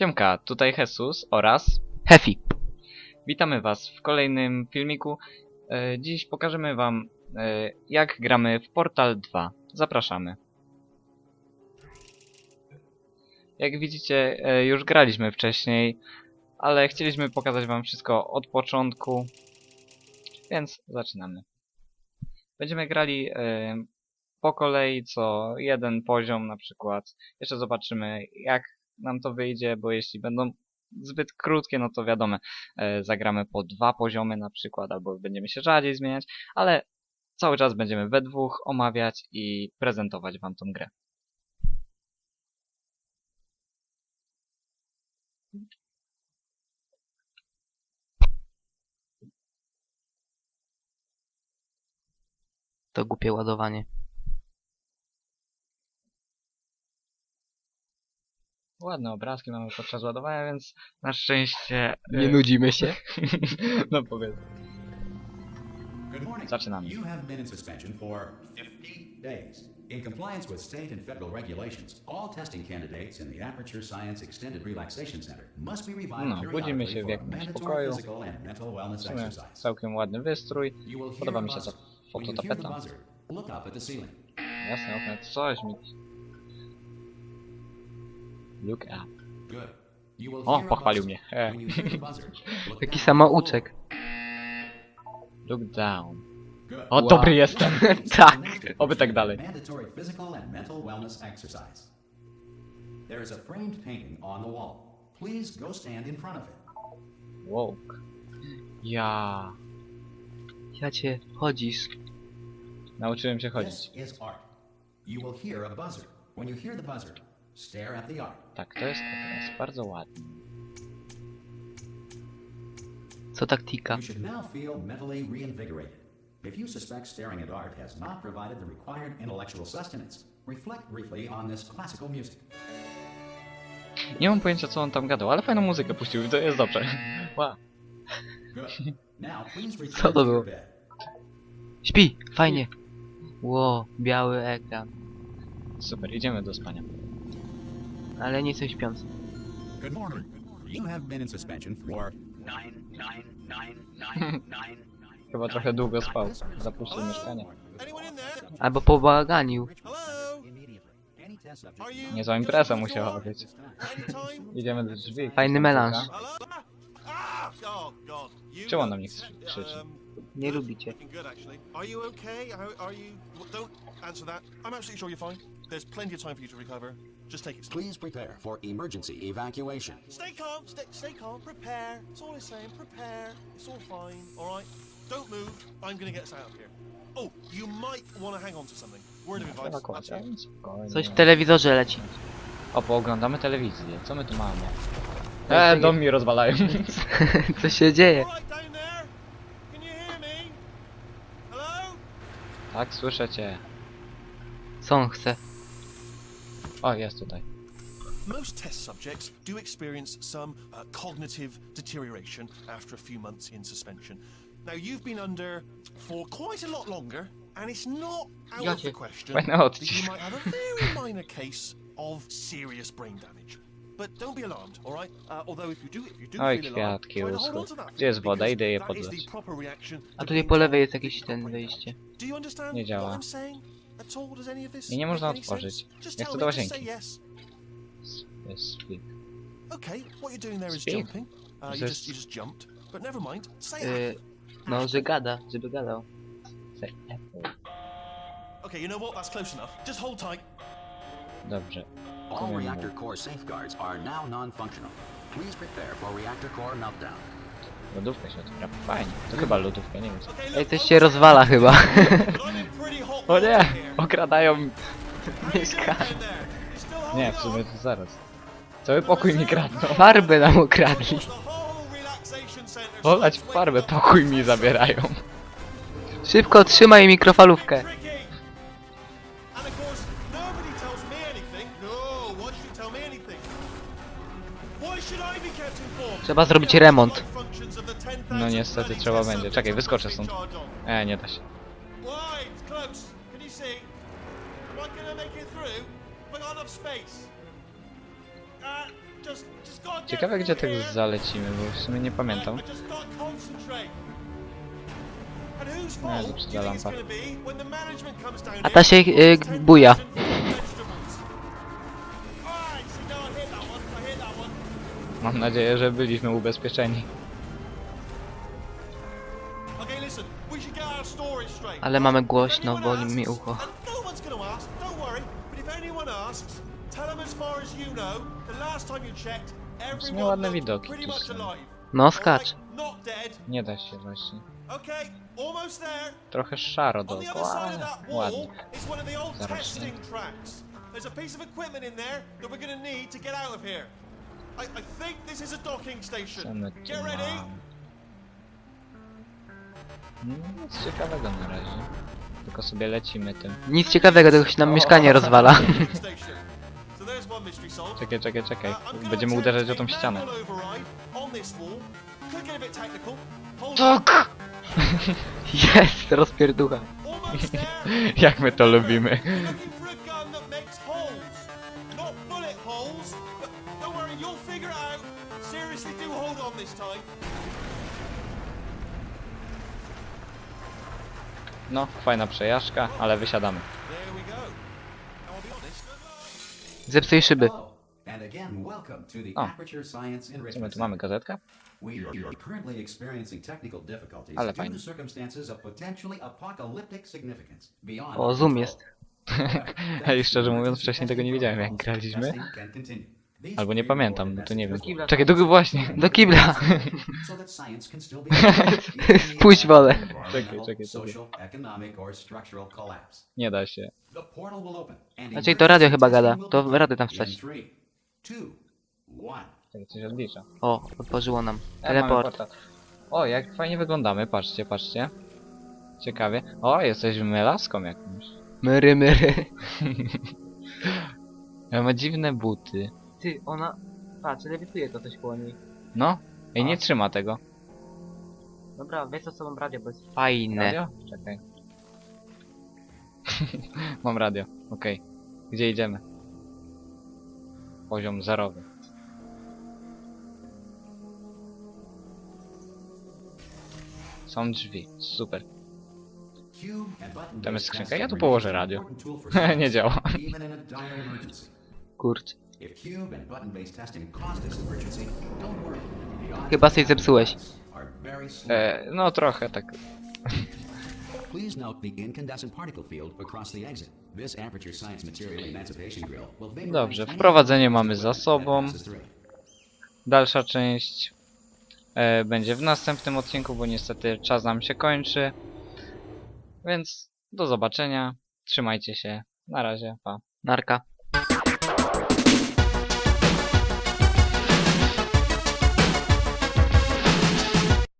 Siemka, tutaj Jesus oraz Hefi. witamy Was w kolejnym filmiku. E, Dziś pokażemy Wam e, jak gramy w Portal 2. Zapraszamy. Jak widzicie, e, już graliśmy wcześniej, ale chcieliśmy pokazać Wam wszystko od początku, więc zaczynamy. Będziemy grali e, po kolei co jeden poziom na przykład. Jeszcze zobaczymy jak nam to wyjdzie, bo jeśli będą zbyt krótkie, no to wiadomo, e, zagramy po dwa poziomy na przykład, albo będziemy się rzadziej zmieniać, ale cały czas będziemy we dwóch omawiać i prezentować wam tą grę. To głupie ładowanie. Ładne obrazki mamy podczas ładowania, więc na szczęście... Nie e, nudzimy się. no powiedz. Zaczynamy. You have been in suspension for 50 days. In compliance with state and federal regulations, all testing candidates in the Aperture Science Extended Relaxation Center must be revived No, budzimy periodically się w for jakimś mandatory pokoju. physical and mental wellness W sumie exercise. całkiem ładny wystrój. You will hear Podoba mi się ta fototapeta. buzzer, look up at the ceiling. Jasne, okno, coś mi... Look up. Good. You will O, hear a pochwalił buzzer. mnie. E. When you hear the buzzer, look Taki down. samouczek. Look down. Good. O, Wow. dobry jestem! tak. Oby tak dalej. Mandatory physical and mental wellness exercise. There is a framed painting on the wall. Please go stand in front of it. Walk. Ja... Ja cię chodzisz. Nauczyłem się This chodzić. is art. You will hear a buzzer. When you hear the buzzer, stare at the art. Tak, to jest, to jest bardzo ładne. Co taktika? You should now feel mentally reinvigorated. If you suspect staring at art has not provided the required intellectual sustenance, reflect briefly on this classical music. Nie mam pojęcia co on tam gadał, ale fajną muzykę puścił, to jest dobrze. Wow. Co to było? Śpi, fajnie. Ło, biały ekran. Super, idziemy do spania. Ale nie jestem śpiący. Good morning. You have been in suspension for nine, nine, nine, nine, nine, Chyba trochę długo spał. Zapuścił mieszkanie. Albo you? Nie za impreza musiała być. Idziemy do drzwi. Fajny melanż. Ah! You Czemu on na mnie krzy- krzyczy? Nie lubicie. looking good actually. Are you okay? Are, are you? w- Don't answer that. I'm absolutely sure you're fine. There's plenty of time for you to recover. Just take it slow. Please prepare for emergency evacuation. Stay calm. Stay, stay calm. Prepare. It's all it's saying. Prepare. It's all fine. All right. Don't move. I'm gonna get us out of here. Oh, you might want to hang on to something. Word of advice. Spokojnie. Coś w telewizorze leci. O, pooglądamy telewizję. Co my tu mamy? E, tak dom mi rozwalają. Co się dzieje? All right tak, słyszę cię. Co on chce? O, jest tutaj. Most test subjects do experience some uh, cognitive deterioration after a few months in suspension. Now, you've been under for quite a lot longer, and it's not out of the Jakie? question Fajny that you might have a very minor case of serious brain damage. But don't be alarmed, all right? Uh, although if you do, if you do Oj, feel alarmed, kwiatki try to hold on to that Gdzie jest woda? Idę je that is podlać. the proper reaction A to tutaj po lewej jest to jakieś stop ten damage. Do you understand Nie działa. what I'm saying? At all? Does any of this I nie make można otworzyć. sense? Just Ja tell chcę do me, just say łazienki. yes. Jest sleep. Okay, what you're doing there is Speak. jumping. Uh, you just you just jumped, but never mind. Say Y, no, że gada, żeby gadał. Say apple. Okay, you know what? That's close enough. Just hold tight. Dobrze. All reactor core safeguards are now non-functional. Please prepare for reactor core meltdown. Lodówka się otwiera. Fajnie. To chyba lodówka, nie wiem co. Ej, coś się rozwala chyba. O nie! Okradają... Mieszka- Nie, w sumie to zaraz. Cały pokój mi kradną. Farbę nam ukradli. The whole relaxation center Olać starts farbę, pokój mi zabierają. Szybko trzymaj mikrofalówkę. Trzeba zrobić remont. No niestety trzeba będzie. Czekaj, wyskoczę stąd. E, nie da się. Ciekawe gdzie tak zalecimy, bo w sumie nie pamiętam. Zepsuta it's lampa. A ta się y, puts 10,000 buja. vegetables? Alright, see, now I hit that one, I hit that one. Mam nadzieję, że byliśmy ubezpieczeni. Ale mamy głośno, boli mi ucho. no everyone ładne widoki tu są. No skacz. Nie da się właśnie. Trochę szaro dookoła, ale ładnie. Zarośnie. There's a piece of equipment in there that we're gonna need to get out of here. I, I think this is a docking station. my tu Get ready. mamy? No, nic ciekawego na razie. Tylko sobie lecimy tym. Nic ciekawego, tylko się nam mieszkanie rozwala. Docking station. So there's one mystery solved. Czekaj, czekaj, czekaj. Uh, I'm gonna Będziemy attempt uderzać o tą ścianę. manual override on this wall. Could get a bit technical. Hold on. Tak! Jest, rozpierducha. Jak my to lubimy. No, fajna przejażdżka, ale wysiadamy. Zepsuj szyby. And again, welcome to the. Aperture Science Enrichment tu mamy, Center. gazetkę? We are currently experiencing technical difficulties Ale due to circumstances of potentially apocalyptic significance beyond O, zoom jest. Thanks szczerze mówiąc, wcześniej tego nie testing widziałem, jak graliśmy. Albo nie pamiętam, no to nie wiem. Czekaj, do właśnie. Do kibla. wodę. environmental, Czekaj, czekaj, czekaj. Nie da się. Znaczy, to radio chyba gada. To radio tam wstać. Two, one. Czekaj, coś odlicza. O, otworzyło nam. E, mamy Teleport. portal. O, jak fajnie wyglądamy, patrzcie, patrzcie. Ciekawie. O, jesteśmy laską jakimś. Myry, myry. Ja ma dziwne buty. Ty, ona... Patrz, lewituje to coś koło niej. No. Ej, nie A. trzyma tego. Dobra, weź co sobą radio, bo jest fajne. Radio? Czekaj. Mam radio. Okej. Gdzie idziemy? Poziom zerowy. Są drzwi. Super. Skrzynka. testing Ja tu położę radio. Nie działa. Odds Chyba coś zepsułeś. E, no trochę tak. Please note the incandescent particle field across the exit. This aperture science material emancipation grill will Dobrze, wprowadzenie mamy za sobą. Dalsza część e, będzie w następnym odcinku, bo niestety czas nam się kończy. Więc do zobaczenia. Trzymajcie się. Na razie. Pa. Narka.